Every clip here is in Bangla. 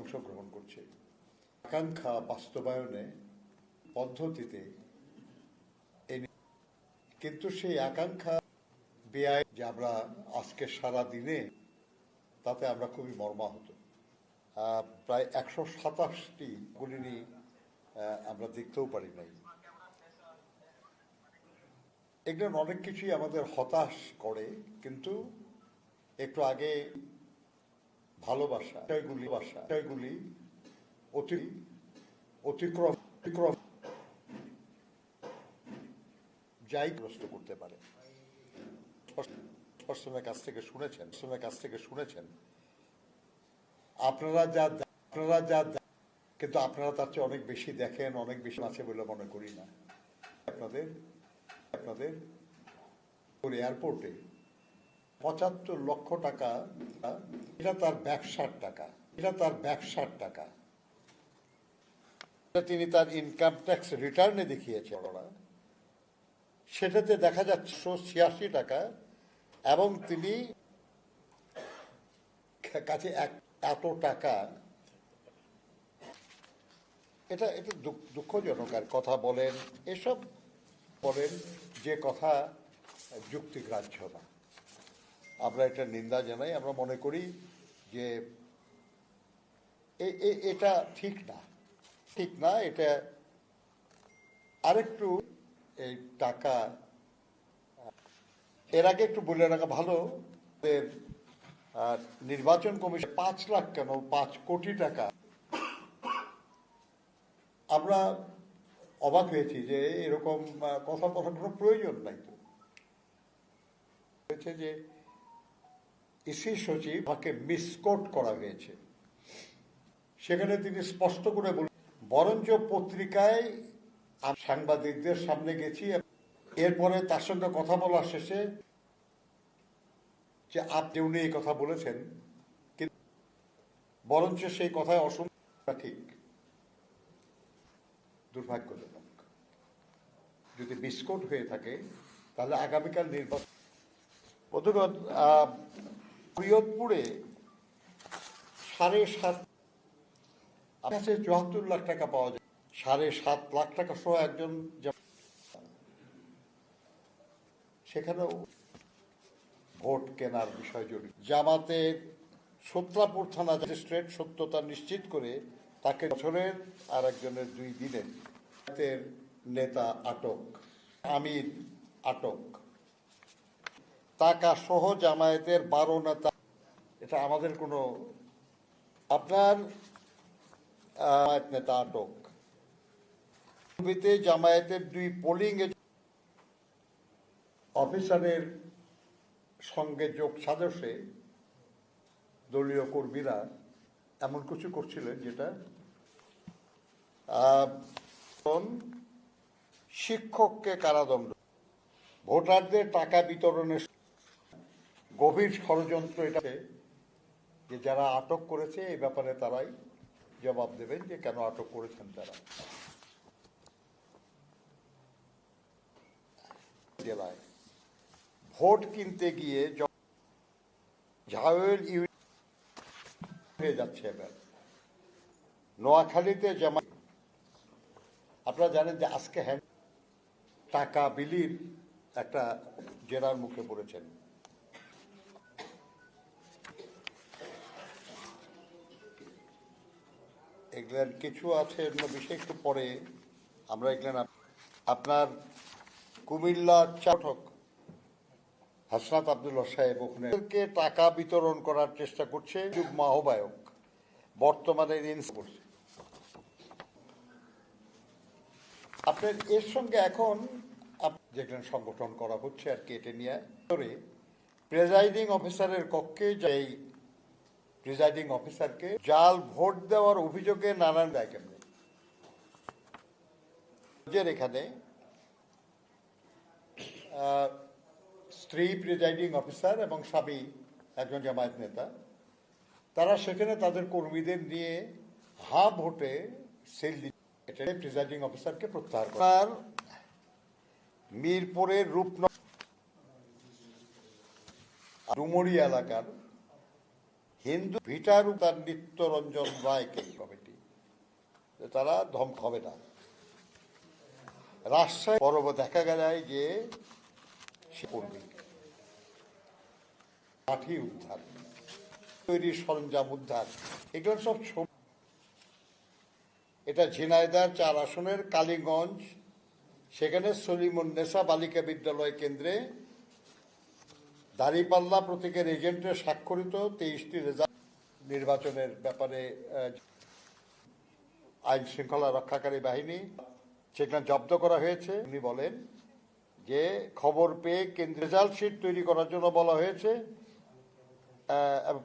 অংশগ্রহণ করছে। আকাঙ্ক্ষা বাস্তবায়নে পদ্ধতিতে কিন্তু সেই আকাঙ্ক্ষা বেআই যে আমরা আজকে সারা দিনে, তাতে আমরা খুবই মর্মাহত। প্রায় একশো সাতাশটি গুলিনি আমরা দেখতেও পারি নাই। এগুলো অনেক কিছুই আমাদের হতাশ করে, কিন্তু একটু আগে ভালোবাসা বিষয়গুলি বাসা বিষয়গুলি অতি, অতিক্রম অতিক্রম যাই গ্রস্ত করতে পারে। স্পষ্টনের কাছ থেকে শুনেছেন স্পষ্টনের কাছ থেকে শুনেছেন। আপনারা যা আপনারা যা কিন্তু আপনারা তার চেয়ে অনেক বেশি দেখেন, অনেক বেশি আছে বলে মনে করি না। আপনাদের আপনাদের এয়ারপোর্টে পঁচাত্তর লক্ষ টাকা এটা তার ব্যবসার টাকা, এটা তার ব্যবসার টাকা। তিনি তার ইনকাম ট্যাক্স রিটার্নে দেখিয়েছে ওরা সেটাতে দেখা যাচ্ছে ছিয়াশি টাকা এবং তিনি কাছে এক এত টাকা। এটা এটা দুঃখজনক আর কথা বলেন, এসব বলেন যে কথা যুক্তিগ্রাহ্য না। আমরা এটা নিন্দা জানাই, আমরা মনে করি যে এটা ঠিক না। ঠিক না, এটা আরেকটু এই টাকা, এর আগে একটু বলে রাখা ভালো নির্বাচন কমিশন পাঁচ লাখ কেন, পাঁচ কোটি টাকা। আমরা অবাক হয়েছি যে এরকম কথা বলার কোনো প্রয়োজন নাই তো। হয়েছে যে ইসি সচিব তাকে মিসকোট করা হয়েছে। সেখানে তিনি স্পষ্ট করে বলেন বরঞ্চ পত্রিকায় সাংবাদিকদের সামনে গেছি এরপরে তার সঙ্গে কথা বলা শেষে যে আপনি, উনি এই কথা বলেছেন, কিন্তু বরঞ্চ সেই কথায় অসংখ্য ঠিক দুর্ভাগ্যজনক। যদি বিস্কুট হয়ে থাকে, তাহলে আগামীকাল নির্বাচন। বন্ধুগণ শরীয়তপুরে সাড়ে সাত কাছে চুয়াত্তর লাখ টাকা পাওয়া যায়। সাড়ে সাত লাখ টাকা সহ একজন সেখানেও ভোট কেনার বিষয় জড়িত। জামাতের সত্রাপুর থানা ম্যাজিস্ট্রেট সত্যতা নিশ্চিত করে তাকে বছরের আর একজনের দুই দিনের নেতা আটক, আমির আটক। টাকা সহ জামায়াতের বারো নেতা এটা আমাদের কোনো আপনার নেতা আটক। জামায়াতের দুই পোলিং অফিসারের সঙ্গে যোগ সাজসে দলীয় কর্মীরা এমন কিছু করছিলেন যেটা শিক্ষককে কারাদণ্ড। ভোটারদের টাকা বিতরণের গভীর ষড়যন্ত্র এটা যে যারা আটক করেছে, এই ব্যাপারে তারাই জবাব দেবেন যে কেন আটক করেছেন তারা। জেলায় ভোট কিনতে গিয়ে য- হয়ে যাচ্ছে এবার। নোয়াখালীতে জামা আপনারা জানেন যে আজকে হ্যান্ড টাকা বিলির একটা জেরার মুখে পড়েছেন। এগুলার কিছু আছে, এগুলো বিষয় একটু পরে আমরা এগুলো আপনার কুমিল্লা চাটক হাসনাত আব্দুল্লাহ সাহেব ওখানে টাকা বিতরণ করার চেষ্টা করছে যুগ্ম আহ্বায়ক বর্তমানে করছে। আপনার এর সঙ্গে এখন যেখানে সংগঠন করা হচ্ছে আর কি এটা নিয়ে প্রেজাইডিং অফিসারের কক্ষে যেই প্রিজাইডিং অফিসারকে জাল ভোট দেওয়ার অভিযোগে নানান দেয় কেমনে? এখানে স্ত্রী প্রিজাইডিং অফিসার এবং স্বামী একজন জামায়াত নেতা, তারা সেখানে তাদের কর্মীদের নিয়ে হা ভোটে সেল এটা প্রিজাইডিং অফিসারকে প্রত্যাহার করার মিরপুরের রূপন ডুমুরি এলাকার হিন্দু ভিটার তার নিত্যরঞ্জন রায়কে কমিটি? তারা ধমক হবে না। রাজশাহী পর্ব দেখা যায় যে লাঠি উদ্ধার, তৈরি সরঞ্জাম উদ্ধার, এগুলো সব এটা ঝিনাইদার চার আসনের, কালীগঞ্জ, সেখানে সলিমুন নেসা বালিকা বিদ্যালয় কেন্দ্রে দাঁড়িপাল্লা প্রতীকের এজেন্টের স্বাক্ষরিত তেইশটি রেজাল্ট নির্বাচনের ব্যাপারে আইন শৃঙ্খলা রক্ষাকারী বাহিনী সেখানে জব্দ করা হয়েছে। উনি বলেন যে খবর পেয়ে কেন্দ্র রেজাল্ট শিট তৈরি করার জন্য বলা হয়েছে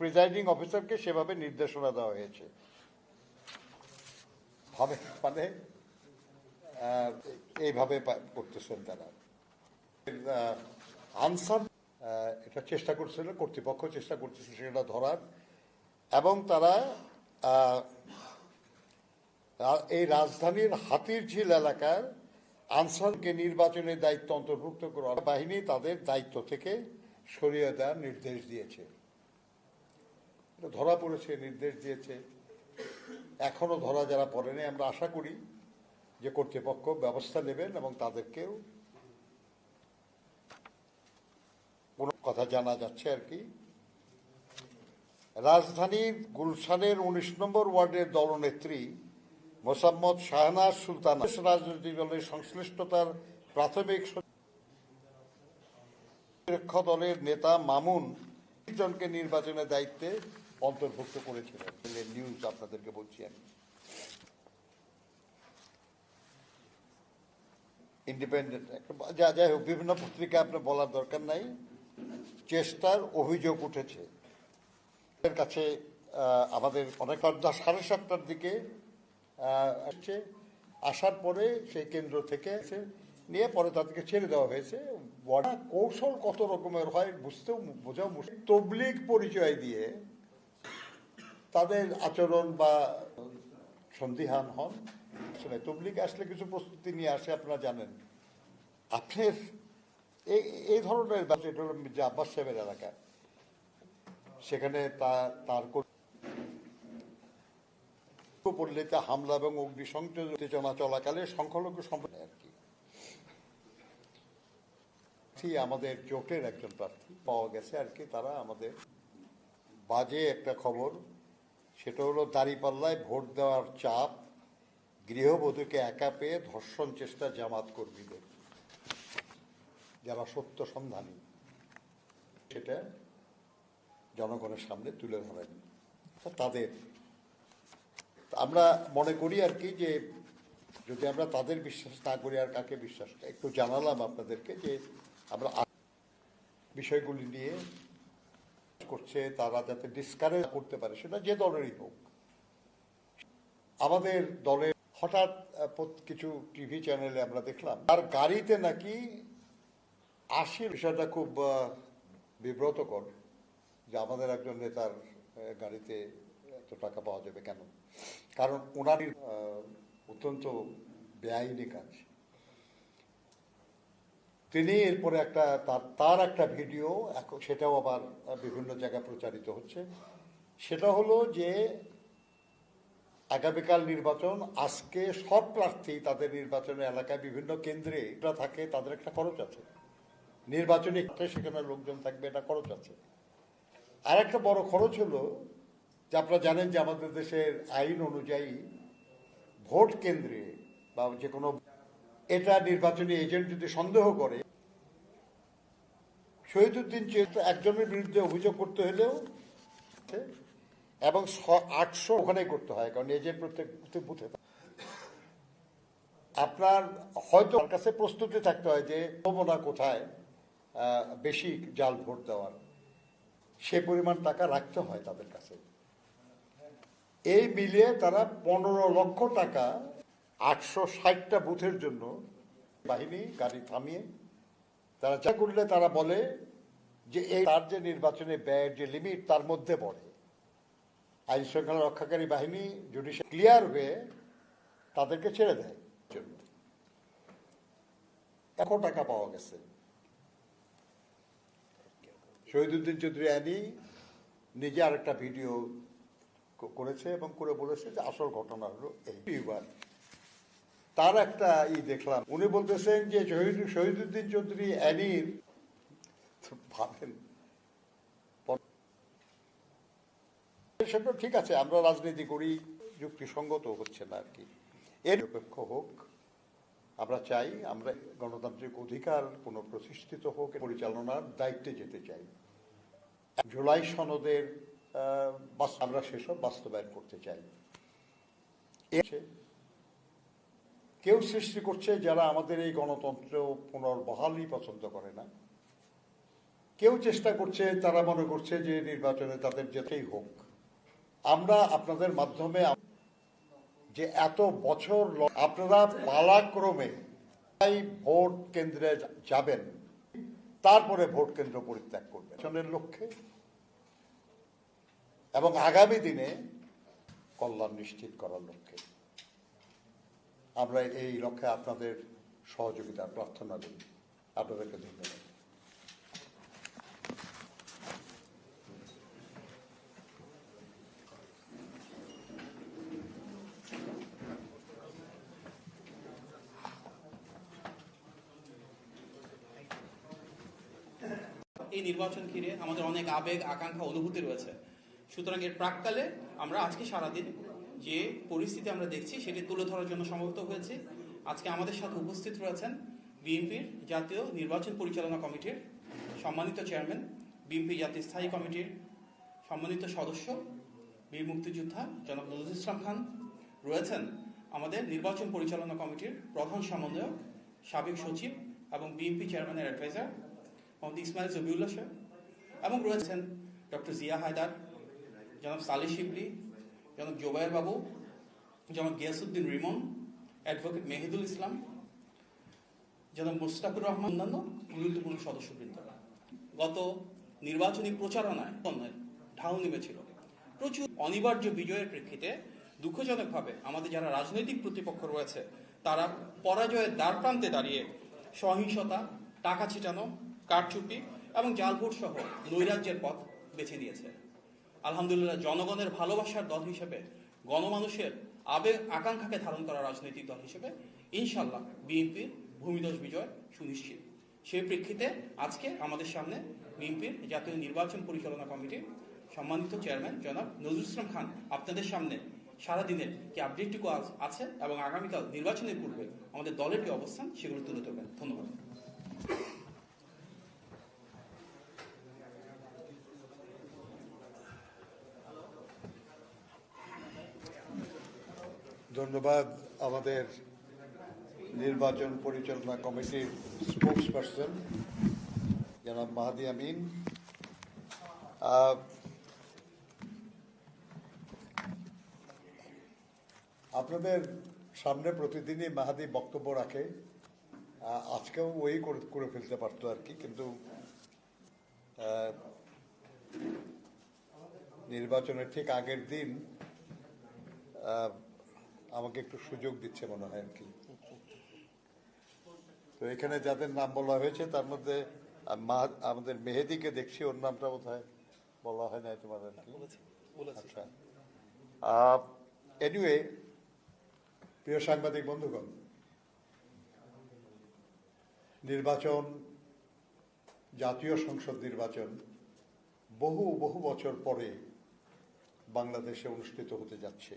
প্রিজাইডিং অফিসারকে সেভাবে নির্দেশনা দেওয়া হয়েছে। হবে মানে এইভাবে করতেছেন তারা। আনসার এটা চেষ্টা করছিল, কর্তৃপক্ষ চেষ্টা করতেছিল সেটা ধরার। এবং তারা এই রাজধানীর হাতির ঝিল এলাকার আনসারকে নির্বাচনের দায়িত্ব অন্তর্ভুক্ত করার বাহিনী তাদের দায়িত্ব থেকে সরিয়ে দেওয়ার নির্দেশ দিয়েছে। ধরা পড়েছে, নির্দেশ দিয়েছে। এখনও ধরা যারা পড়েনি, আমরা আশা করি যে কর্তৃপক্ষ ব্যবস্থা নেবেন এবং তাদেরকেও কোনো কথা জানা যাচ্ছে আর কি। রাজধানীর গুলশানের উনিশ নম্বর ওয়ার্ডের দলনেত্রী মোসাম্মদ শাহনাজ সুলতান রাজনৈতিক দলের সংশ্লিষ্টতার প্রাথমিক সুরক্ষা দলের নেতা মামুন জনকে নির্বাচনের দায়িত্বে অন্তর্ভুক্ত করেছিলেন। নিউজ আপনাদেরকে বলছি আমি। ইন্ডিপেন্ডেন্ট যা যাই হোক, বিভিন্ন পত্রিকা আপনার বলার দরকার নাই। চেষ্টার অভিযোগ উঠেছে। এর কাছে আমাদের অনেক সাড়ে সাতটার দিকে আসছে। আসার পরে সেই কেন্দ্র থেকে নিয়ে পরে তাদেরকে ছেড়ে দেওয়া হয়েছে। কৌশল কত রকমের হয় বুঝতেও বোঝাও মুশকিল। তবলিক পরিচয় দিয়ে তাদের আচরণ বা সন্দিহান হন। তবলিগ আসলে কিছু প্রস্তুতি নিয়ে আসে, আপনারা জানেন। আপনার এই এই ধরনের আব্বাস সাহেবের এলাকা। সেখানে তার কোন- পড়লে তা হামলা এবং অগ্নিসংযোগ উত্তেজনা চলাকালে সংখ্যালঘু সম্প্রদায় আর কি। আমাদের জোটের একজন প্রার্থী পাওয়া গেছে আর কি, তারা আমাদের বাজে একটা খবর। সেটা হলো দাঁড়িপাল্লায় ভোট দেওয়ার চাপ, গৃহবধূকে একা পেয়ে ধর্ষণ চেষ্টা জামাত কর্মীদের। যারা সত্য সন্ধানী, সেটা জনগণের সামনে তুলে ধরেন। তাদের। আমরা মনে করি আর কি যে, যদি আমরা তাদের বিশ্বাস না করি আর কাকে বিশ্বাস, একটু জানালাম আপনাদেরকে যে আমরা বিষয়গুলি নিয়ে করছে, তারা যাতে ডিসকারেজ করতে পারে, সেটা যে দলেরই হোক। আমাদের দলের হঠাৎ কিছু টিভি চ্যানেলে আমরা দেখলাম, তার গাড়িতে নাকি আশির বিষয়টা খুব বিব্রতকর যে আমাদের একজন নেতার গাড়িতে এত টাকা পাওয়া যাবে কেন? কারণ ওনার অত্যন্ত বেআইনি কাজ। তিনি এরপরে একটা, তার তার একটা ভিডিও সেটাও আবার বিভিন্ন জায়গায় প্রচারিত হচ্ছে। সেটা হলো যে, আগামীকাল নির্বাচন, আজকে সব প্রার্থী তাদের নির্বাচনের এলাকায় বিভিন্ন কেন্দ্রে থাকে, তাদের একটা খরচ আছে। নির্বাচনী সেখানে লোকজন থাকবে, এটা খরচ আছে। আর একটা বড় খরচ হলো যে আপনারা জানেন যে আমাদের দেশের আইন অনুযায়ী ভোট কেন্দ্রে বা যে কোনো এটা নির্বাচনী এজেন্ট যদি সন্দেহ করে, শহীদুদ্দিন চেয়ে একজনের বিরুদ্ধে অভিযোগ করতে হলেও এবং আটশো ওখানেই করতে হয়, কারণ এজেন্ট প্রত্যেক বুথে- আপনার হয়তো কাছে প্রস্তুতি থাকতে হয় যে কোথায় বেশি জাল ভোট দেওয়ার। সে পরিমাণ টাকা রাখতে হয় তাদের কাছে। এই মিলিয়ে তারা পনেরো লক্ষ টাকা, আটশো ষাটটা বুথের জন্য বাহিনী, গাড়ি থামিয়ে তারা যা করলে তারা বলে যে এই তার যে নির্বাচনে ব্যয়ের যে লিমিট তার মধ্যে পড়ে। আইন শৃঙ্খলা রক্ষাকারী বাহিনী জুডিশিয়াল ক্লিয়ার হয়ে তাদেরকে ছেড়ে দেয়। এত টাকা পাওয়া গেছে। শহীদুদ্দিন চৌধুরী আনি নিজে আরেকটা ভিডিও করেছে এবং করে বলেছে যে আসল ঘটনা হলো এই। এবার তার একটা ই দেখলাম। উনি বলতেছেন যে শহীদ শহীদুদ্দিন চৌধুরী অ্যানির ভাবেন সেটা ঠিক আছে, আমরা রাজনীতি করি, যুক্তিসঙ্গত হচ্ছে না আর কি। এর নিরপেক্ষ হোক। আমরা চাই আমরা গণতান্ত্রিক অধিকার কোনো প্রতিষ্ঠিত হোক পরিচালনার দায়িত্বে যেতে চাই। জুলাই সনদের আমরা সেসব বাস্তবায়ন করতে চাই। কেউ সৃষ্টি করছে যারা আমাদের এই গণতন্ত্র পুনর্বহালই পছন্দ করে না। কেউ চেষ্টা করছে, তারা মনে করছে যে নির্বাচনে তাদের যেতেই হোক। আমরা আপনাদের মাধ্যমে যে এত বছর আপনারা পালাক্রমে ভোট কেন্দ্রে যাবেন, তারপরে ভোট কেন্দ্র পরিত্যাগ করবেন। নির্বাচনের লক্ষ্যে। এবং আগামী দিনে কল্যাণ নিশ্চিত করার লক্ষ্যে। আমরা এই লক্ষ্যে আপনাদের সহযোগিতা প্রার্থনা করি আপনাদেরকে ধন্যবাদ। এই নির্বাচন ঘিরে আমাদের অনেক আবেগ, আকাঙ্ক্ষা, অনুভূতি রয়েছে। সুতরাং এর প্রাককালে আমরা আজকে সারাদিন যে পরিস্থিতি আমরা দেখছি সেটি তুলে ধরার জন্য সমবেত হয়েছি। আজকে আমাদের সাথে উপস্থিত রয়েছেন বিএনপির জাতীয় নির্বাচন পরিচালনা কমিটির সম্মানিত চেয়ারম্যান, বিএনপি জাতীয় স্থায়ী কমিটির সম্মানিত সদস্য, বীর মুক্তিযোদ্ধা জনাব নজরুল ইসলাম খান। রয়েছেন আমাদের নির্বাচন পরিচালনা কমিটির প্রধান সমন্বয়ক, সাবেক সচিব এবং বিএনপি চেয়ারম্যানের অ্যাডভাইজার মোহাম্মদ ইসমাইল জবিউল্লাহ সাহেব এবং রয়েছেন ডক্টর জিয়া হায়দার, জনাব সালি শিবলি, জনাব জোবায়ের বাবু, জনাব গিয়াসুদ্দিন রিমন, অ্যাডভোকেট মেহেদুল ইসলাম, জনাব মুস্তাফুর রহমান, অন্যান্য গুরুত্বপূর্ণ সদস্যবৃন্দ। গত নির্বাচনী প্রচারণায় ঢাউ নেমেছিল। প্রচুর অনিবার্য বিজয়ের প্রেক্ষিতে দুঃখজনকভাবে আমাদের যারা রাজনৈতিক প্রতিপক্ষ রয়েছে, তারা পরাজয়ের দ্বার প্রান্তে দাঁড়িয়ে সহিংসতা, টাকা ছিটানো কারচুপি এবং জালভোট সহ নৈরাজ্যের পথ বেছে নিয়েছে। আলহামদুলিল্লাহ, জনগণের ভালোবাসার দল হিসেবে, গণমানুষের আবেগ আকাঙ্ক্ষাকে ধারণ করা রাজনৈতিক দল হিসেবে ইনশাল্লাহ বিএনপির ভূমিদশ বিজয় সুনিশ্চিত। সেই প্রেক্ষিতে আজকে আমাদের সামনে বিএনপির জাতীয় নির্বাচন পরিচালনা কমিটির সম্মানিত চেয়ারম্যান জনাব নজরুল ইসলাম খান আপনাদের সামনে সারাদিনের কি আপডেটটুকু আছে এবং আগামীকাল নির্বাচনের পূর্বে আমাদের দলের কি অবস্থান সেগুলো তুলে ধরবেন। ধন্যবাদ। ধন্যবাদ আমাদের নির্বাচন পরিচালনা কমিটির স্পোক্স পার্সন জনাব মাহাদি আমিন। আপনাদের সামনে প্রতিদিনই মাহাদি বক্তব্য রাখে। আজকেও ওই করে- ফেলতে পারতো আর কি, কিন্তু নির্বাচনের ঠিক আগের দিন আমাকে একটু সুযোগ দিচ্ছে মনে হয় আর কি। তো এখানে যাদের নাম বলা হয়েছে তার মধ্যে আমাদের মেহেদিকে দেখছি ওর নামটা বোধ বলা হয় নাই তোমার আর কি। আচ্ছা। এনিওয়ে প্রিয় সাংবাদিক বন্ধুগণ নির্বাচন জাতীয় সংসদ নির্বাচন বহু বহু বছর পরে বাংলাদেশে অনুষ্ঠিত হতে যাচ্ছে।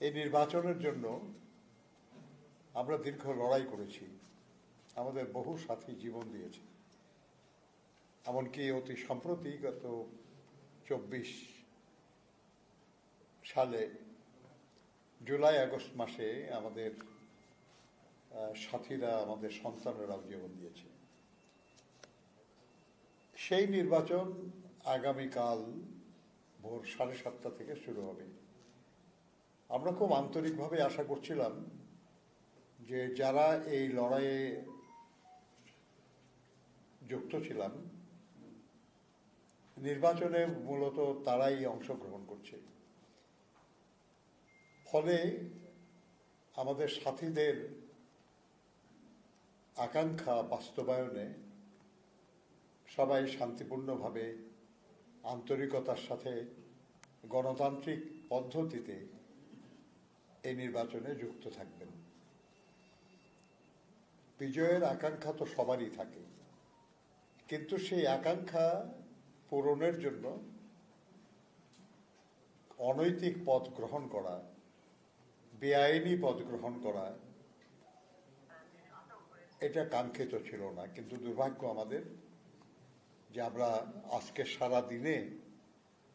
এই নির্বাচনের জন্য আমরা দীর্ঘ লড়াই করেছি। আমাদের বহু সাথী জীবন দিয়েছে। এমনকি অতি সম্প্রতি গত চব্বিশ সালে জুলাই, আগস্ট মাসে আমাদের সাথীরা, আমাদের সন্তানেরাও জীবন দিয়েছে। সেই নির্বাচন আগামীকাল ভোর সাড়ে সাতটা থেকে শুরু হবে। আমরা খুব আন্তরিকভাবে আশা করছিলাম যে যারা এই লড়াইয়ে যুক্ত ছিলাম, নির্বাচনে মূলত তারাই অংশগ্রহণ করছে। ফলে আমাদের সাথীদের আকাঙ্ক্ষা বাস্তবায়নে সবাই শান্তিপূর্ণভাবে আন্তরিকতার সাথে গণতান্ত্রিক পদ্ধতিতে এই নির্বাচনে যুক্ত থাকবেন। বিজয়ের আকাঙ্ক্ষা তো সবারই থাকে। কিন্তু সেই আকাঙ্ক্ষা পূরণের জন্য অনৈতিক পথ গ্রহণ করা, বেআইনি পথ গ্রহণ করা, এটা কাঙ্ক্ষিত ছিল না। কিন্তু দুর্ভাগ্য আমাদের যে আমরা আজকে সারা দিনে